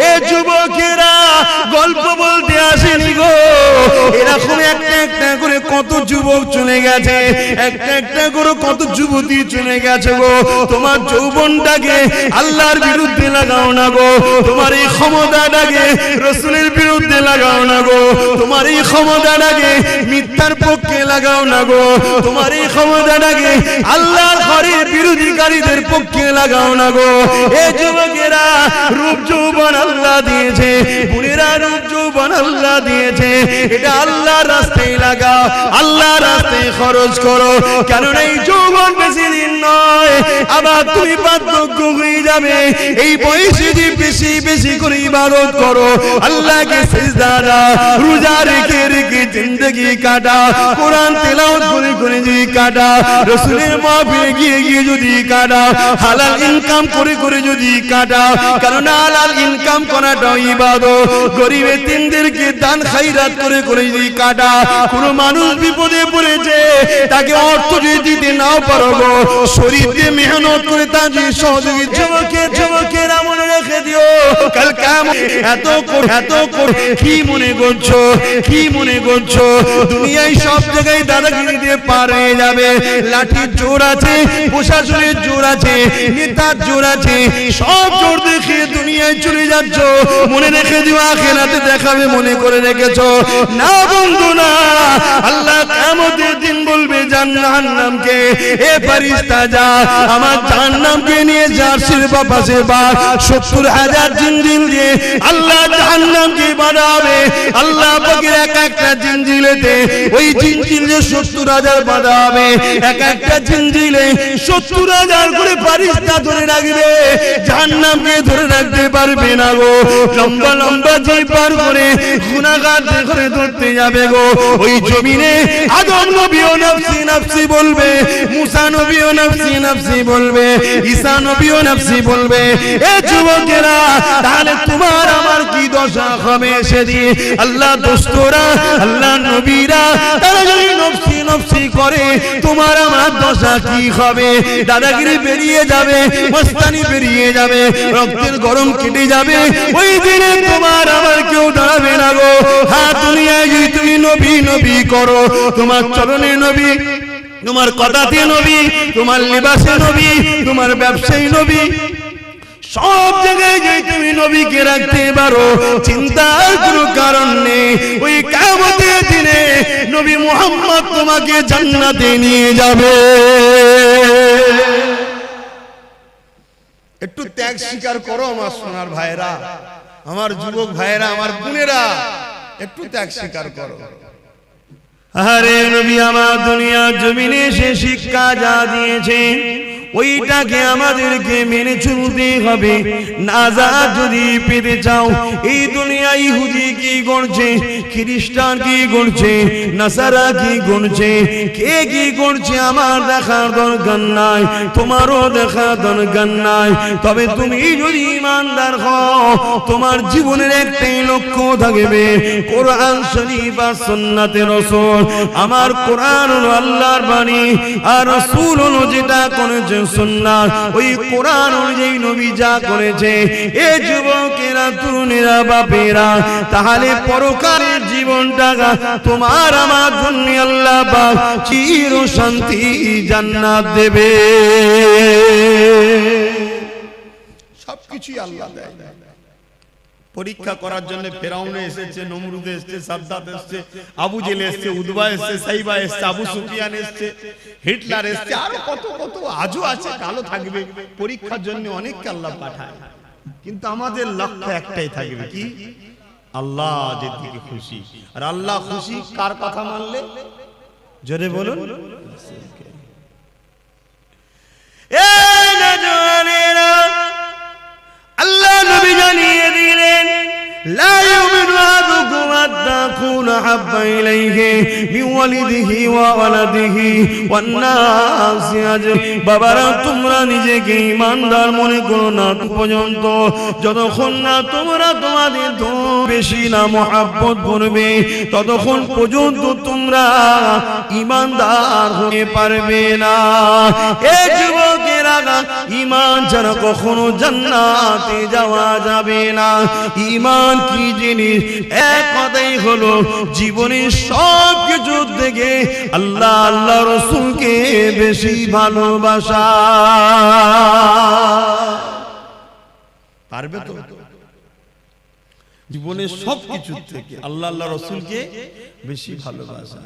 এ যুবকেরা গল্প বলতে আসেনি গো। এরকম একটা একটা করে কত যুবক চলে গেছে? একটা একটা করে কত যুবতী চলে গেছে গো। তোমার যৌবনটাকে আল্লাহর বিরুদ্ধে লাগাও না গো। তোমার এই ক্ষমতাটাকে রসুলের বিরুদ্ধে লাগাও না গো। তোমার এই ক্ষমতাটাকে মিথ্যার পক্ষে লাগাও না গো। তোমার এই ক্ষমতাটাকে আল্লাহর ঘরের বিরোধীকারীদের পক্ষে লাগাও না গো। এ যুবকেরা, রূপ যৌবন আল্লাহ দিয়েছে। বুড়িরা রূপ যৌবন আল্লাহ দিয়েছে। এটা আল্লাহর রাস্তায় লাগাও আল্লাহর রাস্তায় খরচ করো। কেননা এই যৌবন বেশি দিন নয়, আবার তুমি বার্ধক্য হয়ে যাবে। এই বয়সে যে বেশি বেশি করে ইবাদত করো। আল্লাহকে সিজদা রোজা রেখে রেখে জিন্দগি কাটা কোরআন তেলাওয়াত করে করে যদি কাটা রসুলের মাহফিলে গিয়ে গিয়ে যদি কাটা হালাল ইনকাম করে করে যদি কাটা কারণ হালাল ইনকাম করাটাও ইবাদত। গরিবের তিনদেরকে দান খাইরাত করে করে যদি কাটা কোন মানুষ বিপদে পড়েছে, তাকে অর্থ যদি দিতে নাও পারো গো শরীর মেহনত করে তার সহযোগী যুবকে যুবকেরা মনে রেখে দিও। কাল এত এত কি মনে করছ, কি মনে করছ? দুনিয়ায় সব জায়গায় দাদাগিরি দিয়ে পার হয়ে যাবে। লাঠির জোর আছে, প্রশাসনের জোর আছে, নেতার জোর আছে, সব জোর দেখে দুনিয়ায় চলে যাচ্ছ। মনে রেখে দিও, আখেরাতে দেখাবে, মনে করে রেখেছো। না বন্ধু, না আল্লাহ কেমতের দিন বলবে জাহান্নামকে? এ ফারিস্তা যা, আমার জাহান্নামকে নিয়ে জার্সির বাপাসে বা, সত্তর হাজার জিনজিল দিয়ে আল্লাহ জাহান্নামকে বাড়াবে আল্লাহ পাকের এক একটা জিনজিলেতে ওই জিনজিলে সত্তর হাজার বাঁধাবে এক একটা জিনজিলে সত্তর হাজার করে ফারিস্তা ধরে রাখবে। জাহান্নামকে ধরে রাখতে পারবে না গো। লম্বা লম্বা যে পার করে গুনাহগার করে ধরতে যাবে গো। ওই জমিনে আদম নবীও নফসি নফসি বলবে, মুসা নবীও নফসি নফসি বলবে, ঈসা নফসি বলবে। এ যুবকেরা, তাহলে তোমার আমার কি দশা হবে আল্লাহ দোস্তরা আল্লাহ নবীরা, তারা যদি নফসি নফসি করে, তোমার আমার দশা কি হবে? দাদাগিরি বেরিয়ে যাবে, মস্তানি বেরিয়ে যাবে, রক্তের গরম কেটে যাবে, ওই দিনে তোমার আমার কেউ দাঁড়াবে না গো। হ্যাঁ তুমি নবী নবী করো তোমার চরণে নবী, তোমার কথাতে নবী, তোমার লিবাসে নবী, তোমার ব্যবসায়ী নবী। সব জায়গায় যে তুমি নবীকে রাখতে পারো, চিন্তার কোনো কারণ নেই। ওই কামতের দিনে নবী মুহাম্মদ তোমাকে জান্নাতে নিয়ে যাবে। একটু ত্যাগ স্বীকার করো আমার সোনার ভাইরা আমার যুবক ভাইরা আমার বোনেরা, একটু ত্যাগ স্বীকার করো। আরে নবী আমার দুনিয়া জমিনে সে শিক্ষা যা দিয়েছে ওইটাকে আমাদেরকে মেনে চলতে হবে। নাজাদ যদি পেতে চাও, এই দুনিয়া ইহুদি কি করছে খ্রিস্টান কি নাসারা কি কে কি আমার দেখার দরকার নাই, তোমারও দরকার নাই। তবে তুমি যদি ইমানদার হও, তোমার জীবনের একটাই লক্ষ্য থাকবে, কোরআন শরীফ আর সুন্নাতে রসুল। আমার কোরআন আল্লাহর বাণী, আর রসুল হলো যেটা করেছে তাহলে পরকারের জীবনটা তোমার আমার জন্য আল্লাহ চির শান্তি জান্নাত দেবে। সবকিছুই আল্লাহ দেয়। পরীক্ষা করার জন্য ফেরাউনে এসেছে নমরুদে এসেছে সাদ্দাত এসেছে আবু জেলে এসেছে উদবা এসেছে সাইবা এসেছে আবু সুফিয়ান এসেছে হিটলার এসেছে আরও কত কত আজও আছে কালো থাকবে পরীক্ষার জন্য অনেককে আল্লাহ পাঠায় কিন্তু আমাদের লক্ষ্য একটাই থাকবে কি? আল্লাহ যে দিকে খুশি। আর আল্লাহ খুশি কার কথা মানলে? জোরে বলুন। এই না নবী জানিয়ে দিলেন। লাইমিনু আদুকুম أحب إليه من والده وولده والناس أجمعين বাবারা তোমরা নিজেকে ইমানদার মনে করো না তো পর্যন্ত যতক্ষণ না তোমরা তোমাদের তো বেশি না মহাব্বত করবে ততক্ষণ পর্যন্ত তোমরা ইমানদার হতে পারবে না এ যুবকেরা ইমান ছাড়া কখনো জান্নাতে যাওয়া যাবে না ইমান কি জিনিস এক কথাই হলো জীবনের সব কিছু থেকে আল্লাহ আল্লাহ রসুলকে বেশি ভালোবাসা। পারবে তো? জীবনের সব কিছু থেকে আল্লাহ আল্লাহ রসুলকে বেশি ভালোবাসা।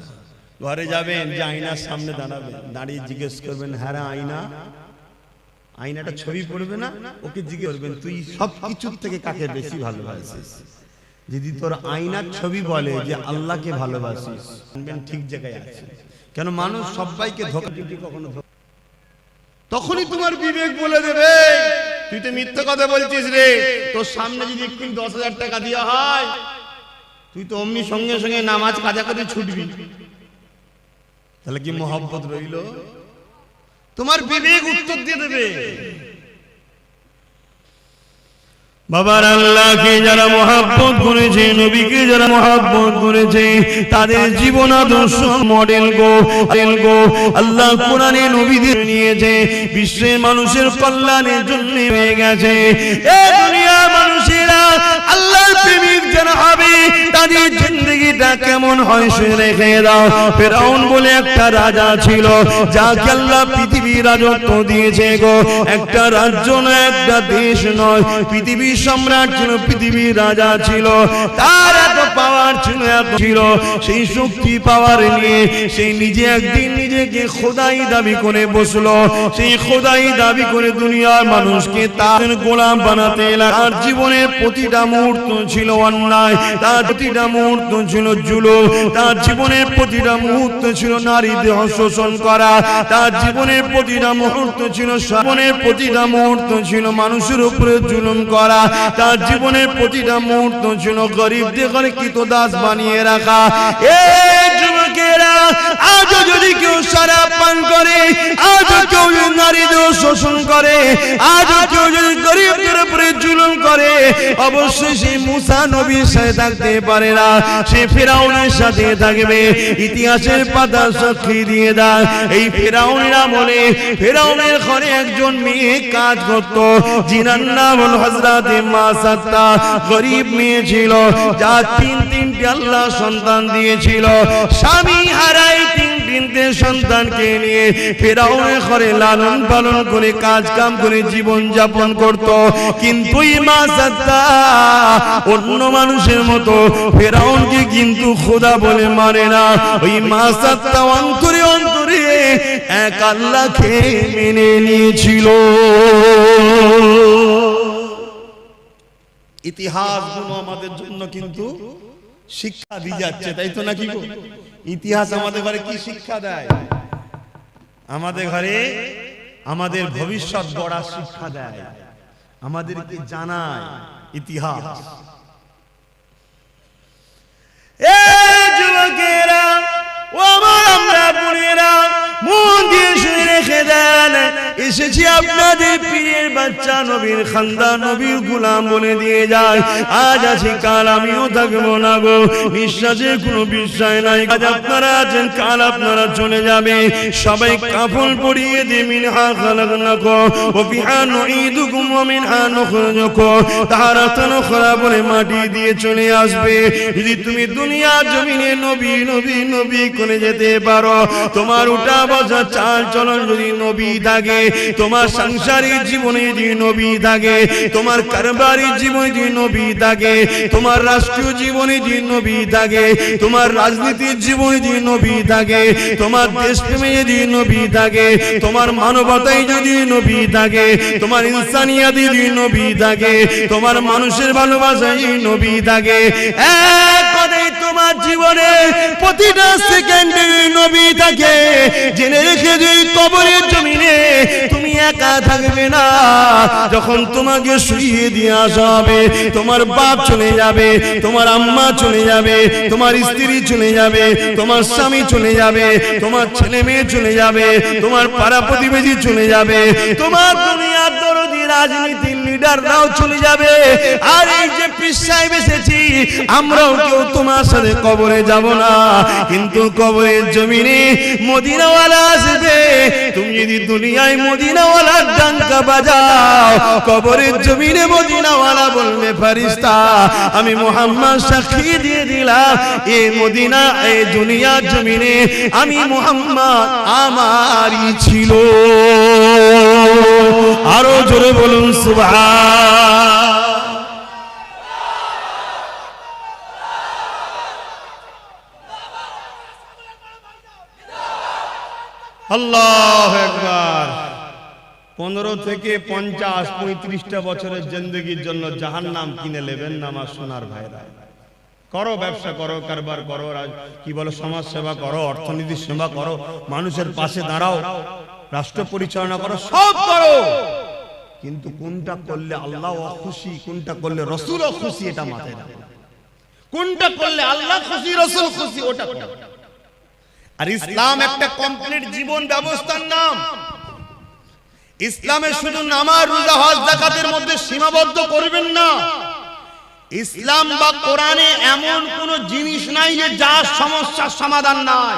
ঘরে যাবেন, যে আয়নার সামনে দাঁড়াবেন, দাঁড়িয়ে জিজ্ঞেস করবেন হ্যাঁ আয়না? আয়নাটা ছবি পড়বে না? ওকে জিজ্ঞেস করবেন, তুই সব কিছুর থেকে কাকে বেশি ভালোবাসিস? যদি তোর আয়নার ছবি বলে যে আল্লাহকে ভালোবাসিস ঠিক জায়গায় আছে। কেন মানুষ সবাইকে ধোকা কখনো তখনই তোমার বিবেক বলে দেবে তুই তো মিথ্যা কথা বলছিস রে। তোর সামনে যদি এক্ষুনি দশ হাজার টাকা দেওয়া হয় তুই তো অমনি সঙ্গে সঙ্গে নামাজ কাজা করে ছুটবি। তাহলে কি মোহাব্বত রইল? তোমার বিবেক উত্তর দিয়ে দেবে। বাবার আল্লাহকে যারা মহাব্বত করেছে, নবীকে যারা মহাব্বত করেছে, তাদের জীবন আদর্শ মডেল গো মডেল গো। আল্লাহ কোরআনে নবীদের নিয়েছে, বিশ্বের মানুষের কল্যাণের জন্য হয়ে গেছে। এ দুনিয়া যারা হবে তাদের জিন্দগিটা কেমন হয় সে রেখে দাও। ফেরাউন বলে একটা রাজা ছিল, যাকে আল্লাহ পৃথিবীর রাজত্ব দিয়েছে গো। একটা রাজ্য নয়, একটা দেশ নয়। পৃথিবীর সম্রাট ছিল পৃথিবীর রাজা ছিল। তার এত পাওয়ার ছিল, এত ছিল। সেই শক্তি পাওয়ার নিয়ে সেই নিজে একদিন নিজেকে খোদাই দাবি করে বসল। সেই খোদাই দাবি করে দুনিয়ার মানুষকে তার গোলাম বানাতে। তার জীবনের প্রতিটা মুহূর্ত ছিল অন্যায় তার প্রতিটা মুহূর্ত ছিল জুলো তার জীবনের প্রতিটা মুহূর্ত ছিল নারী দেহ শোষণ করা, তার জীবনের প্রতিটা মুহূর্ত ছিল জীবনের প্রতিটা মুহূর্ত ছিল মানুষের উপরে জুলুম করা, তার জীবনের প্রতিটা মুহূর্ত ছিল গরিবদের ঘরে কৃত দাস বানিয়ে রাখা। এ যুবকেরা আজও যদি কেউ সারা পান করে, আজও কেউ নারীদের শোষণ করে, আজও কেউ যদি গরিবদের উপরে জুলুম করে, অবশ্যই সেই মুসা নবীর সাথে থাকতে পারে না। সে ফেরাউনের সাথে থাকবে। ইতিহাসের পাতা দিয়ে দেয় এই ফেরাউনের ঘরে একজন মেয়ে কাজ করত। জিনার নাম হল গরিব মেয়ে ছিল তিন তিনটি আল্লাহ সন্তান দিয়েছিল। স্বামী হারাই তিন তিনটে কিন্তু খোদা বলে মানে না। ওই মা সাত্তা অন্তরে অন্তরে এক আল্লাহকে মেনে নিয়েছিল। ইতিহাসগুলো আমাদের জন্য কিন্তু শিক্ষা দিয়ে যাচ্ছে, তাই তো নাকি? ইতিহাস আমাদের ঘরে কি শিক্ষা দেয়? আমাদের ঘরে আমাদের ভবিষ্যৎ গড়া শিক্ষা দেয়। আমাদেরকে জানায় ইতিহাস। এ যুবকেরা! এসেছি আপনাদের পীরের বাচ্চা নবীর খান্দা নবীর গুলাম বলে দিয়ে যায়। আজ আছি, কাল আমিও থাকব না গো। নিঃশ্বাসের কোনো বিশ্বাস নাই। আজ আপনারা আছেন, কাল আপনারা চলে যাবে। সবাই কাফন পরিয়ে দিয়ে মিনহা ও বলে মাটি দিয়ে চলে আসবে। যদি তুমি দুনিয়া জমিনে নবী নবী নবী করে যেতে পারো, তোমার উঠা বসা চাল চলন যদি নবী থাকে তোমার সাংসারিক জীবনে যদি নবী থাকে তোমার কারবারি জীবনে যদি নবী থাকে তোমার রাষ্ট্রীয় জীবনে যদি নবী থাকে তোমার রাজনীতির জীবনে যদি নবী থাকে তোমার দেশপ্রেমে যদি নবী থাকে তোমার মানবতায় যদি নবী থাকে তোমার ইনসানিয়াতে যদি নবী থাকে তোমার মানুষের ভালোবাসায় নবী থাকে এক কথায় তোমার জীবনে প্রতিটা সেকেন্ডে নবী থাকে জেনে রেখে যদি কবরের জমিনে। তুমি একা থাকবে না, যখন তোমাকে শুইয়ে দিয়ে আসা হবে, তোমার বাপ চলে যাবে, তোমার আম্মা চলে যাবে, তোমার স্ত্রী চলে যাবে, তোমার স্বামী চলে যাবে, তোমার ছেলে মেয়ে চলে যাবে, তোমার পাড়া প্রতিবেশী চলে যাবে, তোমার দুনিয়ার দরদি রাজনীতির লিডাররাও চলে যাবে। আর এই যে পিসাই বেসেছি আমরাও কেউ তোমার সাথে কবরে যাব না। কিন্তু কবরের জমিনে মদিনাওয়ালা আসবে। তুমি যদি দুনিয়ায় মদিনাওয়ালার ডাঙ্কা বাজাও, কবরের জমিনে মদিনাওয়ালা বলবে ফারিস্তা আমি মোহাম্মদ সাক্ষী দিয়ে দিলাম, এ মদিনা, এ দুনিয়ার জমিনে আমি মোহাম্মদ আমারই ছিল। আরও জোরে বলুন, সুবহান। আল্লাহ একবার পনেরো থেকে পঞ্চাশ, পঁয়ত্রিশটা বছরের জিন্দগির জন্য জাহান নাম কিনে নেবেন না আমার সোনার ভাইরা। করো ব্যবসা, করো কারবার, করো কি বলো সমাজ সেবা করো, অর্থনীতির সেবা করো, মানুষের পাশে দাঁড়াও। রাষ্ট্র পরিচালনা করো সব করো। কিন্তু কোনটা করলে আল্লাহ খুশি কোনটা করলে রসুল খুশি এটা মাথায় রাখো। কোনটা করলে আল্লাহ খুশি রসুল খুশি ওটা আর ইসলাম একটা কমপ্লিট জীবন ব্যবস্থার নাম। ইসলামে শুধু নামাজ রোজা হজ জাকাতের মধ্যে সীমাবদ্ধ করবেন না। ইসলাম বা কোরআনে এমন কোন জিনিস নাই যে যার সমস্যার সমাধান নাই।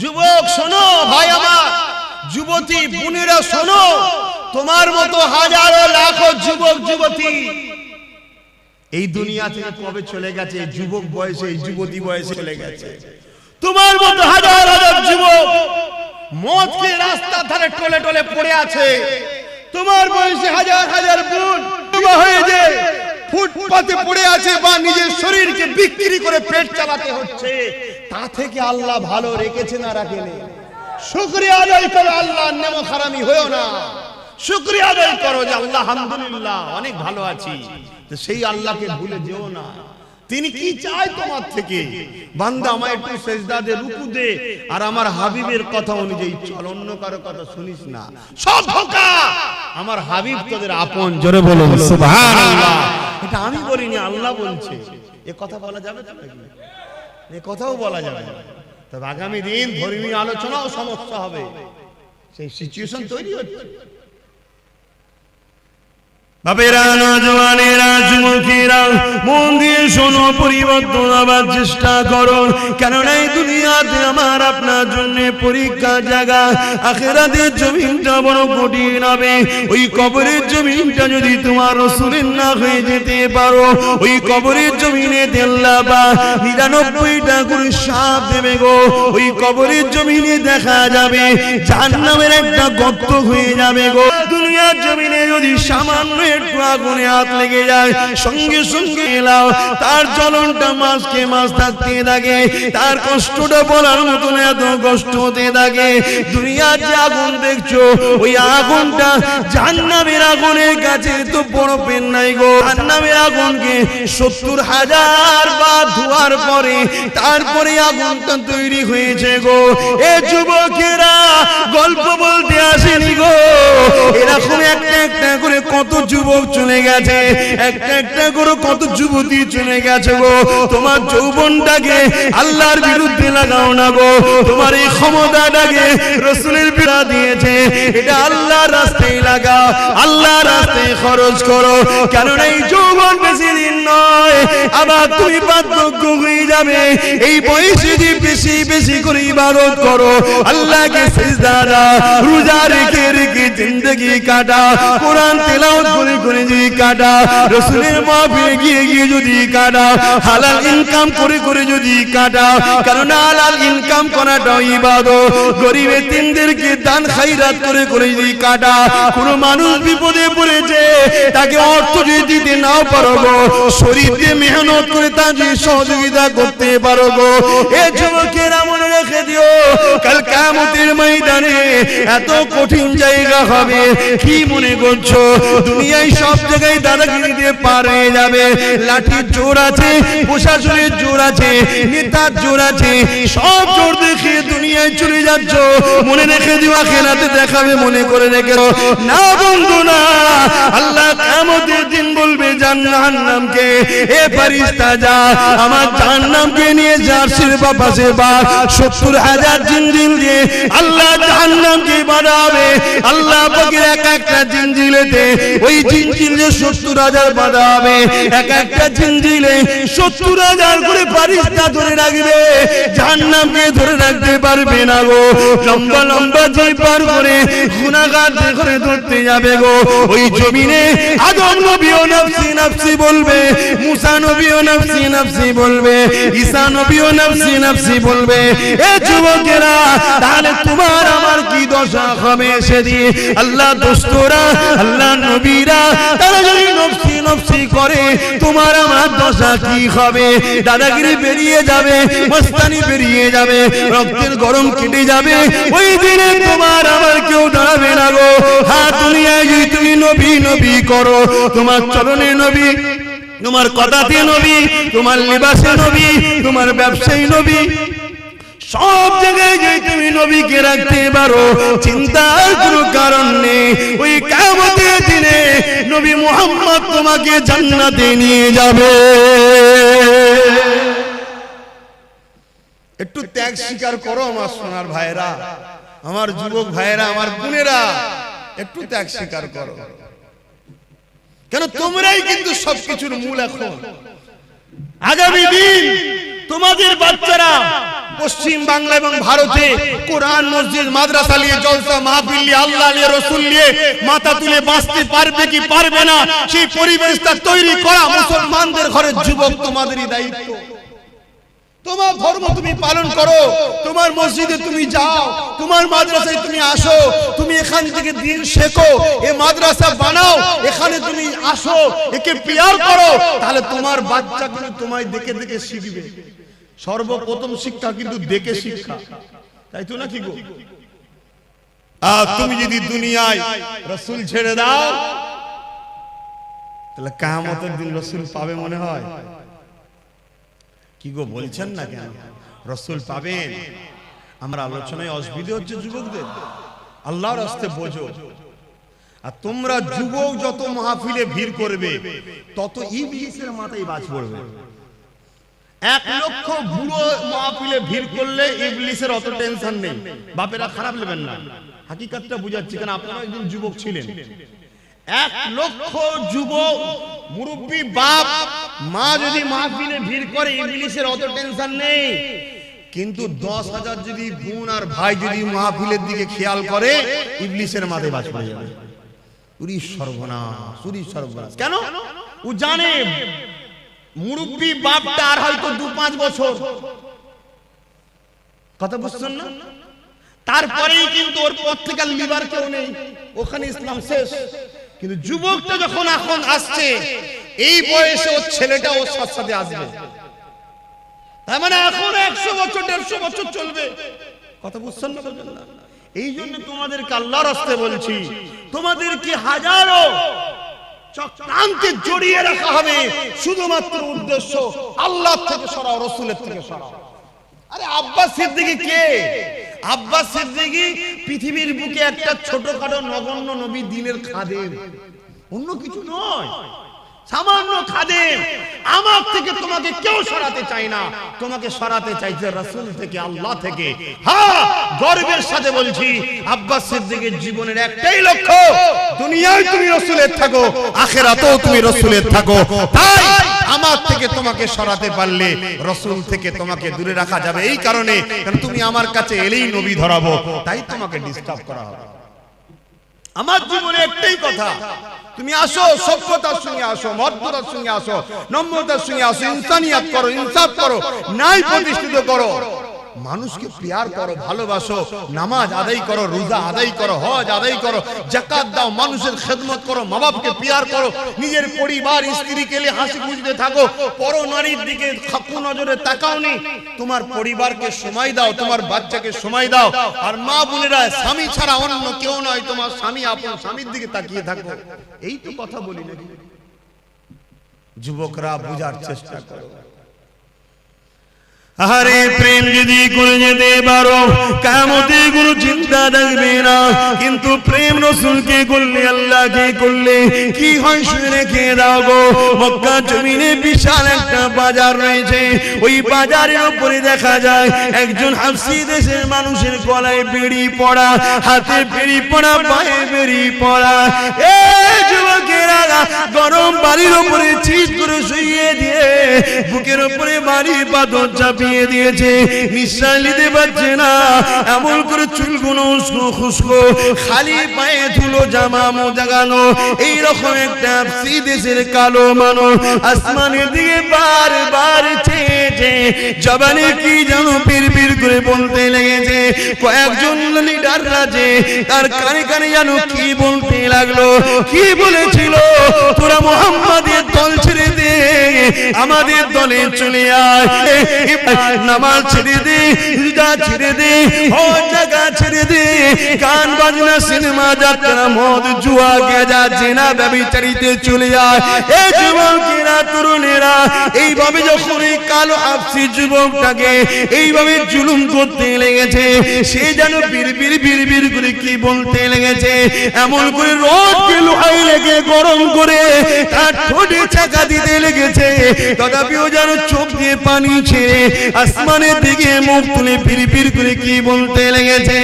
যুবক শোনো ভাই আমার যুবতী বোনেরা শোনো তোমার মতো হাজারো লাখো যুবক যুবতী। এই দুনিয়া থেকে কবে চলে গেছে? যুবক বয়সে যুবতী বয়সে চলে গেছে। তোমার মতো হাজার হাজার যুবক মদ খেয়ে রাস্তার ধারে টলে টলে পড়ে আছে। তোমার বয়সে হাজার হাজার বোন হয়ে যে ফুটপাতে পড়ে আছে বা নিজের শরীরকে বিক্রি করে পেট চালাতে হচ্ছে তা থেকে আল্লাহ ভালো রেখেছে না রাখেনি? শুক্রিয়া আদায় করো, আল্লাহর নেমো খারামি না। শুক্রিয়া আদায় করো যে আল্লাহ, আলহামদুলিল্লাহ, অনেক ভালো আছি। সেই আল্লাহকে ভুলে যেও না। তিনি কি চায় তোমার থেকে? বান্দা আমায় একটু সেজদা দে, রুকু দে, আর আমার হাবিবের কথা অনুযায়ী চল, অন্য কারও কথা শুনিস না। সব ধোকা! আমার হাবিব তোদের আপন, জোরে বলো সুবহানাল্লাহ। এটা আমি বলিনি, আল্লাহ বলছে। এ কথা বলা যাবে তো এ কথাও বলা যাবে না। তবে আগামী দিন ধর্মীয় আলোচনাও সমস্যা হবে সেই সিচুয়েশন তৈরি হচ্ছে বাপেরা, নজওয়ানেরা, যুবকেরা, মন দিয়ে শোনো, পরিবর্তন আবার চেষ্টা করো। দুনিয়াতে আমার আপনার জন্য জায়গা। জমিনটা বড় কঠিন হবে। ওই কবরের জমিনটা যদি তোমার রসুলের না হয়ে যেতে পারো, ওই কবরের জমিনে দেল্লা বা নিরানব্বইটা করে সাপ দেবে গো। ওই কবরের জমিনে দেখা যাবে, জাহান্নামের একটা গর্ত হয়ে যাবে গো। দুনিয়ার জমিনে যদি সামান্য জাহান্নামের আগুনের কাছে তো বড় নাই গো। জাহান্নামের আগুনকে সত্তর হাজার বা ধোয়ার পরে তারপরে আগুনটা তৈরি হয়েছে গো। এ যুবকেরা, গল্প বলতে আসেনি গো। এরকম একটা একটা করে কত যুবক চলে গেছে। একটা একটা করে কত যুবতী চলে গেছে গো। তোমার যৌবনটাকে আল্লাহর বিরুদ্ধে লাগাও না গো। তোমার এই ক্ষমতাটাকে রসুলের বিরা দিয়েছে। এটা আল্লাহর রাস্তায় লাগাও আল্লাহর রাস্তায় খরচ করো। কেননা এই যৌবন বেশি দিন নয়। আবার তুমি বার্ধক্য হয়ে যাবে। এই বয়সে যে বেশি বেশি করে ইবাদত করো। আল্লাহকে সিজদারা রোজা রেখে রেখে জিন্দগি কাটা কোরআন তেলাওয়াত করে করে যদি কাটা রসুলের মাহফিলে গিয়ে গিয়ে যদি কাটা হালাল ইনকাম করে করে যদি কাটা কারণ হালাল ইনকাম করাটাও ইবাদত। গরিবের তিনদেরকে দান খাইরাত করে করে যদি কাটা কোনো মানুষ বিপদে পড়েছে, তাকে অর্থ যদি দিতে নাও পারো গো, শরীর মেহনত করে তার সহযোগিতা করতে পারো গো। এ যুবকেরা মনে রেখে দিও, কাল কামতের ময়দানে এত কঠিন জায়গা হবে। কি মনে করছ? দুনিয়ায় সব জায়গায় দাদাগিরি দিয়ে পার হয়ে যাবে। লাঠির জোর আছে, প্রশাসনের জোর আছে, নেতার জোর আছে, সব জোর দেখে দুনিয়ায় চলে যাচ্ছ। মনে রেখে দিও খেলাতে দেখাবে, মনে করে রেখে। না বন্ধু, না। আল্লাহ কামতের দিন বলবে, জাহান্নামকে এ ফারিস্তা যা আমার জাহান্নামকে নিয়ে জার্সির বাপাসে বা সত্তর হাজার জিনজিল দিয়ে আল্লাহ জাহান্নামকে বাড়াবে আল্লাহ পাকের এক একটা জিনজিলেতে ওই জিনজিলে সত্তর হাজার বাঁধা হবে এক একটা জিনজিলে সত্তর হাজার করে ফারিস্তা ধরে রাখবে। জাহান্নামকে ধরে রাখতে পারবে না গো। লম্বা লম্বা যে পার করে গুনাহগার করে ধরতে যাবে গো। ওই জমিনে আদম নবীও নফসি নফসি বলবে, মুসা নবীও নফসি নফসি বলবে, ঈসা নবীও নফসি নফসি বলবে। এ যুবকেরা, তাহলে তোমার আমার কি দশা? হবে সেদিন আল্লাহ দোস্তরা আল্লাহ নবীরা, তারা যদি নফসি নফসি করে, তোমার আমার দশা কি হবে? দাদাগিরি বেরিয়ে যাবে, মস্তানি বেরিয়ে যাবে, রক্তের গরম কেটে যাবে, ওই দিনে তোমার আমার কেউ দাঁড়াবে না গো। তুমি নবী নবী করো, তোমার চরণে নবী, তোমার কথাতে নবী, তোমার লিবাসে নবী, তোমার ব্যবসায়ী নবী সব জায়গায় যে তুমি নবীকে রাখতে পারো। চিন্তার কোনো কারণ নেই। ওই কামতের দিনে নবী মোহাম্মদ তোমাকে জান্নাতে নিয়ে যাবে। একটু ত্যাগ স্বীকার করো আমার সোনার ভাইরা আমার যুবক ভাইরা আমার বোনেরা, একটু ত্যাগ স্বীকার করো। কেন তোমরাই কিন্তু সবকিছুর মূল এখন। আগামী দিন তোমাদের বাচ্চারা পশ্চিম বাংলা এবং ভারতে কোরআন, মসজিদ, মাদ্রাসা নিয়ে জলসা মাহফিল নিয়ে, আল্লাহ নিয়ে, রসুল নিয়ে মাথা তুলে বাঁচতে পারবে কি পারবে না, সেই পরিবেশটা তৈরি করা মুসলমানদের ঘরের যুবক তোমাদেরই দায়িত্ব। তোমার ধর্ম তুমি পালন করো, তোমার মসজিদে তুমি যাও, তোমার মাদ্রাসায় তুমি আসো, তুমি এখান থেকে দিন শেখো, এ মাদ্রাসা বানাও, এখানে তুমি আসো, একে পিয়ার করো, তাহলে তোমার বাচ্চা কিন্তু তোমায় দেখে দেখে শিখবে। সর্বপ্রথম শিক্ষা কিন্তু দেখে শিক্ষা। তাই তো নাকি গো? আর তুমি যদি দুনিয়ায় রসুল ছেড়ে দাও, তাহলে কামতের দিন রসুল পাবে মনে হয়। কি গো বলছেন না কেন? রসুল পাবেন। আমরা আলোচনায় অসুবিধে হচ্ছে যুবকদের। আল্লাহর রাস্তে বোঝো। আর তোমরা যুবক যত মাহফিলে ভিড় করবে, তত ইবলিসের মাথায় বাজ পড়বে। এক লক্ষ বুড়ো মাহফিলে ভিড় করলে ইবলিসের অত টেনশন নেই। বাপেরা খারাপ নেবেন না। হাকিকাতটা বুঝাচ্ছি, কারণ আপনারা একজন যুবক ছিলেন। এক লক্ষ যুবক, মুরব্বী বাপ, মা যদি মাহফিলে ভিড় করে ইংলিশের অত টেনশন নেই। কিন্তু দশ হাজার যদি বোন আর ভাই যদি মাহফিলের দিকে খেয়াল করে ইবলিশের মাথায় বাজ পড়ে যাবে। উরি সর্বনাশ উরি সর্বনাশ। কেন? ও জানে মুরব্বী বাপটা আর হয়তো দু পাঁচ বছর। কথা বুঝছেন না? তারপরেই কিন্তু ওর আর লিবার কেউ নেই। ওখানে ইসলাম শেষ। কিন্তু যুবকটা যখন এখন আসছে, এই বয়সে ওর ছেলেটা ওর সাথে সাথে আসবে। তার মানে এখন একশো বছর, দেড়শো বছর চলবে। কথা বুঝছেন না এই জন্য তোমাদেরকে আল্লাহ রাস্তে বলছি, তোমাদেরকে হাজারো চক্রান্তে জড়িয়ে রাখা হবে। শুধুমাত্র উদ্দেশ্য আল্লাহ থেকে সরাও, রসুলের থেকে সরাও। আরে আব্বাস সিদ্দিকি কে? আব্বাস সিদ্দিকি পৃথিবীর বুকে একটা ছোটখাটো নগণ্য নবী দিনের খাদেম। অন্য কিছু নয়। সামান্য খাদেম আমার থেকে তোমাকে কেউ সরাতে চাই না। তোমাকে সরাতে চাইছে রাসূল থেকে আল্লাহ থেকে। হ্যাঁ গর্বের সাথে বলছি আব্বাস সিদ্দিকের জীবনের একটাই লক্ষ্য। দুনিয়ায় তুমি রসুলের থাকো আখেরাতেও তুমি রসুলের থাকো। তাই আমার থেকে তোমাকে সরাতে পারলে রসুল থেকে তোমাকে দূরে রাখা যাবে। এই কারণে কারণ তুমি আমার কাছে এলেই নবী ধরাবো। তাই তোমাকে ডিস্টার্ব করা হবে। আমার জীবনে একটাই কথা। তুমি আসো সভ্যতার সঙ্গে আসো মর্যাদার সঙ্গে আসো, নম্রতার সঙ্গে আসো, ইনসানিয়াত করো, ইনসাফ করো নাই প্রতিষ্ঠিত করো। মানুষকে প্যার করো, ভালোবাসো, নামাজ আদায় করো, রোজা আদায় করো, হজ আদায় করো, জাকাত দাও, মানুষের খেদমত করো মা বাপকে প্যার করো, নিজের পরিবার স্ত্রীকে নিয়ে হাসি খুঁজতে থাকো, পর নারীর দিকে খাকু নজরে তাকাও নি, তোমার পরিবারকে সময় দাও, তোমার বাচ্চাকে সময় দাও, আর মা বোনেরা, স্বামী ছাড়া অন্য কেউ নয়, তোমার স্বামী আপন স্বামীর দিকে তাকিয়ে থাকো। এই তো কথা বলি নাকি? যুবকরা বুঝার চেষ্টা করো। আরে প্রেম যদি করে যেতে পারো কামতে কোনো চিন্তা থাকবে না। কিন্তু প্রেম রসুলকে করলে আল্লাহকে করলে কি হয় শুনে রেখে দাও গো। মক্কা জমিনে বিশাল একটা বাজার রয়েছে। ওই বাজারের উপরে দেখা যায় একজন হাফসি দেশের মানুষের গলায় বেড়ি পড়া হাতে বেড়ি পড়া পায়ে বেড়ি পড়া। এ যুবকেরা গরম বাড়ির উপরে চিজ করে শুইয়ে দিয়ে বুকের উপরে বাড়ির পাথর চাপিয়ে দিয়েছে। নিঃশ্বাস নিতে পারছে না। এমন করে চুলগুলো উস্কো খুস্কো খালি পায়ে ধুলো, জামা মোজাগানো এইরকম একটা দেশের কালো মানুষ আসমানের দিকে বারবার চেয়েছে। জবানে কি যেন পীর পীর করে বলতে লেগেছে। কয়েকজন লিডার রাজে তার কানে কানে যেন কি বলতে লাগল, কি বলেছিল? তোরা মোহাম্মদের দল ছেড়ে দে, আমাদের দলে চলে আয়। নামাজ ছেড়ে দে ছেড়ে দে জায়গা ছেড়ে দে, গান বাজনা, সিনেমা যাত্রা, মদ, জুয়া, গেজা, জেনা চলে এই তরুণেরা, এইভাবে যখন এই কালো আপসি যুবকটাকে এইভাবে জুলুম করতে লেগেছে, সে যেন বীর বীর বীর বীর করে কি বলতে লেগেছে, এমন করে রোদকে লোহাই লেগে গরম করে তার চাকা দিতে লেগেছে। তথাপিও যেন চোখ দিয়ে পানি ছেড়ে আসমানের দিকে মুখ তুলে ফির করে কি বলতে লেগেছে?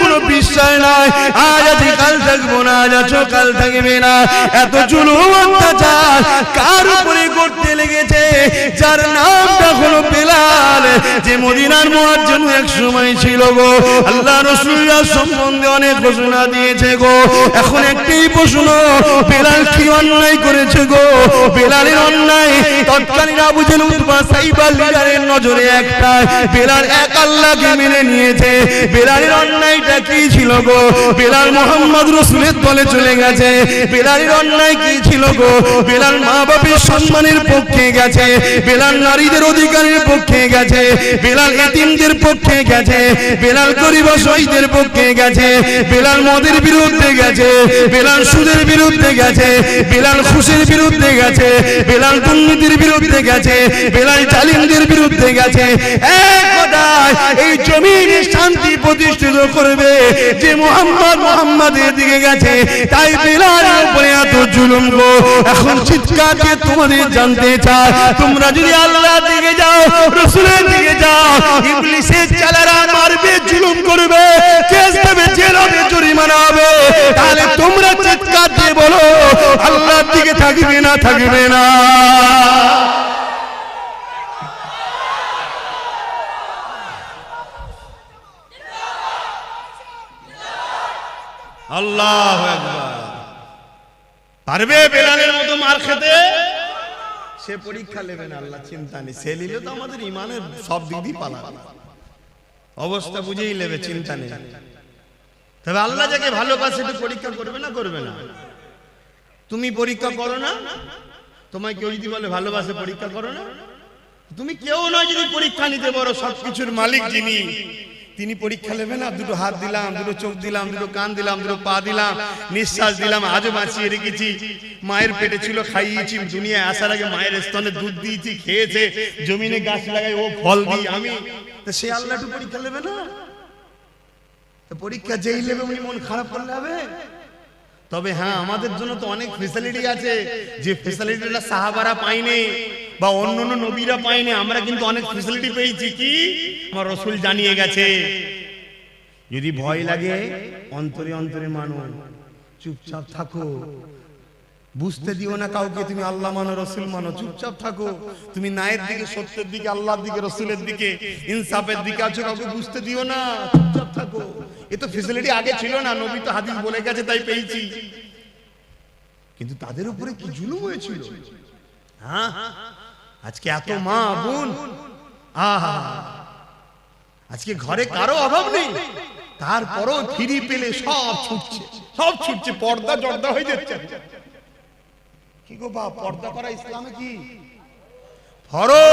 কোনো কাল থাকব না, আজ আছো, কাল থাকবে না। এত জুলুম অত্যাচার, কার উপরে করতে লেগেছে যার বেলাল যে মদিনার মুয়াজ্জিন এক সময় ছিল গো, আল্লাহ রাসূলুল্লাহ সম্বন্ধে অনেক ঘোষণা দিয়েছে গো। এখন একটাই প্রশ্ন, বেলাল কি অন্যায় করেছে গো? বেলালের অন্যায় তৎকালীন আবু জেল উতবা সাইবা লিডারের নজরে একটা বেলাল এক আল্লাহকে মেনে নিয়েছে। বেলালের অন্যায়টা কি ছিল গো? বেলাল মোহাম্মদ রসুলের দলে চলে গেছে। বেলালের অন্যায় কি ছিল গো? বেলাল মা বাপের সম্মানের পক্ষে গেছে। বেলাল নারীদের অধিকারের পক্ষে গেছে। বেলাল এতিমদের পক্ষে গেছে, বেলাল গরিব শহীদের পক্ষে গেছে, বেলাল মদের বিরুদ্ধে গেছে, বেলাল সুদের বিরুদ্ধে গেছে, বেলাল খুশির বিরুদ্ধে গেছে, বেলাল দুর্নীতির বিরুদ্ধে গেছে, বেলাল জালিমদের বিরুদ্ধে গেছে। এক কথায় এই জমিনে শান্তি প্রতিষ্ঠিত করবে। যে মোহাম্মদ মোহাম্মদের দিকে গেছে, তাই বেলালের উপরে এত জুলুম গো। এখন চিৎকার দিয়ে তোমাদের জানতে চায় তোমরা যদি আল্লাহর দিকে যাও, রসুলের দিকে যাও, ইবলিসের চালারা মারবে, জুলুম করবে, কেস দেবে জেল হবে জরিমানা হবে। তাহলে তোমরা চিৎকার দিয়ে বলো, আল্লাহর দিকে থাকবে না থাকবে না। আল্লাহ পারবে বেলালের মতো মার খেতে? সে পরীক্ষা নেবে না, আল্লাহ চিন্তা নেই। সে নিলে তো আমাদের ইমানের সব দিক দিয়ে পালা। অবস্থা বুঝেই নেবে, চিন্তা নেই। তবে আল্লাহ যাকে ভালোবাসে একটু পরীক্ষা করবে না করবে না? তুমি পরীক্ষা করো না? তোমায় কেউ যদি বলে ভালোবাসে, পরীক্ষা করো না? তুমি কেউ নয় যদি পরীক্ষা নিতে পারো, সবকিছুর মালিক যিনি। তিনি পরীক্ষা নেবে না দুটো হাত দিলাম, দুটো চোখ দিলাম, দুটো কান দিলাম, দুটো পা দিলাম, নিঃশ্বাস দিলাম, আজও বাঁচিয়ে রেখেছি। মায়ের পেটে ছিল খাইয়েছি, দুনিয়ায় আসার আগে মায়ের স্তনে দুধ দিয়েছি, খেয়েছে, জমিনে গাছ লাগাই, ও ফল দিই আমি। তা সে আল্লাহ একটু পরীক্ষা নেবে না? পরীক্ষা যেই নেবে উনি মন খারাপ করলে হবে। তবে হ্যাঁ আমাদের জন্য তো অনেক ফেসিলিটি আছে। যে ফেসিলিটিটা সাহাবারা পায়নি বা অন্য অন্য নবীরা পায়নি, আমরা কিন্তু অনেক ফেসিলিটি পেয়েছি। কি? আমার রসুল জানিয়ে গেছে। যদি ভয় লাগে অন্তরে অন্তরে মানো। চুপচাপ থাকো। বুঝতে দিও না কাউকে তুমি আল্লাহ মানো রসুল মানো। চুপচাপ থাকো। তুমি নায়ের দিকে সত্যের দিকে আল্লাহর দিকে রসুলের দিকে ইনসাফের দিকে আছো কাউকে বুঝতে দিও না। চুপচাপ থাকো। এ তো ফেসিলিটি আগে ছিল না নবী তো হাদিস বলে গেছে তাই পেয়েছি। কিন্তু তাদের উপরে কি জুলুম হয়েছিল? হ্যাঁ? আজকে এত মা বোন। আহা। আজকে ঘরে কারও অভাব নেই। তারপরও ফিরি পেলে সব ছুটছে। সব ছুটছে, পর্দা জর্দা হয়ে যাচ্ছে। কি গো বা পর্দা করা ইসলামে কি? ফরজ